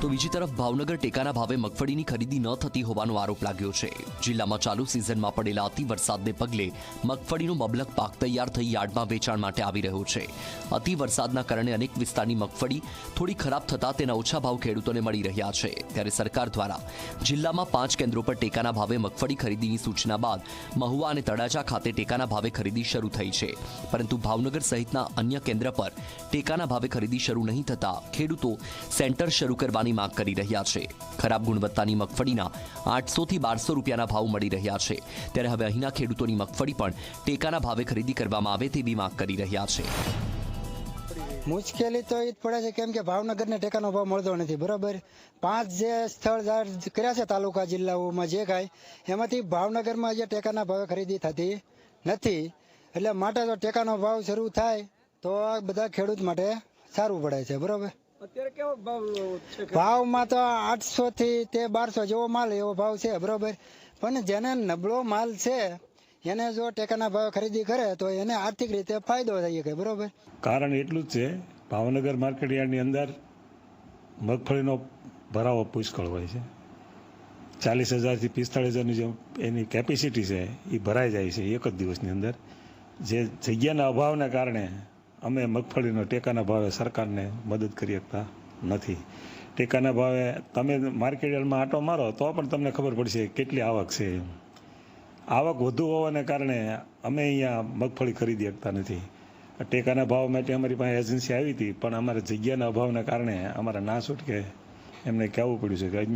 તો બીજી તરફ ભાવનગર ટેકાના ભાવે મગફળીની ખરીદી ન થતી હોવાનો આરોપ લાગ્યો છે. જિલ્લામાં ચાલુ સિઝનમાં પડેલા અતિ પગલે મગફળીનો મબલક પાક તૈયાર થઈ યાર્ડમાં વેચાણ માટે આવી રહ્યો છે. અતિ કારણે અનેક વિસ્તારની મગફળી થોડી ખરાબ થતાં તેના ઓછા ભાવ ખેડૂતોને મળી રહ્યા છે. ત્યારે સરકાર દ્વારા જિલ્લામાં પાંચ કેન્દ્રો પર ટેકાના ભાવે મગફળી ખરીદીની સૂચના બાદ મહુવા અને તળાજા ખાતે ટેકાના ભાવે ખરીદી શરૂ થઈ છે. પરંતુ ભાવનગર સહિતના અન્ય કેન્દ્ર પર ટેકાના ભાવે ખરીદી શરૂ નહીં થતા ખેડૂતો સેન્ટર શરૂ કરવાની માંગ કરી રહ્યા છે. ખરાબ ગુણવત્તાની મગફળીના આઠસોથી બારસો રૂપિયાના ભાવ મળી રહ્યા છે. ત્યારે હવે અહીંના ખેડૂતોની મગફળી પણ ટેકાના ભાવે ખરીદી કરવામાં આવે તેવી માંગ કરી રહ્યા છે. મુશ્કેલી તો એ જ પડે છે કેમ કે ભાવનગરને ટેકાનો ભાવ મળતો નથી. બરાબર? પાંચ જે સ્થળ જાહેર કર્યા છે તાલુકા, જિલ્લાઓમાં જે કાંઈ, એમાંથી ભાવનગરમાં જે ટેકાના ભાવે ખરીદી થતી નથી. એટલે માટે તો ટેકાનો ભાવ શરૂ થાય તો બધા ખેડૂત માટે સારું પડે છે. બરોબર? અત્યારે કેવો ભાવ છે ભાવમાં તો આઠસો થી તે બારસો જેવો માલ એવો ભાવ છે બરોબર. પણ જેને નબળો માલ છે એને જો ટેકાના ભાવે ખરીદી કરે તો એને આર્થિક રીતે ફાયદો થઈ શકે બરોબર. કારણ એટલું જ છે ભાવનગર માર્કેટ યાર્ડની અંદર મગફળીનો ભરાવો પુષ્કળ હોય છે. ચાલીસ હજારથી પિસ્તાળીસ હજારની જે એની કેપેસિટી છે એ ભરાઈ જાય છે એક જ દિવસની અંદર. જે જગ્યાના અભાવના કારણે અમે મગફળીનો ટેકાના ભાવે સરકારને મદદ કરી શકતા નથી. ટેકાના ભાવે તમે માર્કેટમાં આંટો મારો તો પણ તમને ખબર પડશે કેટલી આવક છે. આવક વધુ હોવાને કારણે અમે અહીંયા મગફળી ખરીદી શકતા નથી. ટેકાના ભાવ માટે અમારી પાસે એજન્સી આવી હતી, પણ અમારે જગ્યાના અભાવના કારણે અમારે ના છૂટકે એમને કહેવું પડ્યું છે કે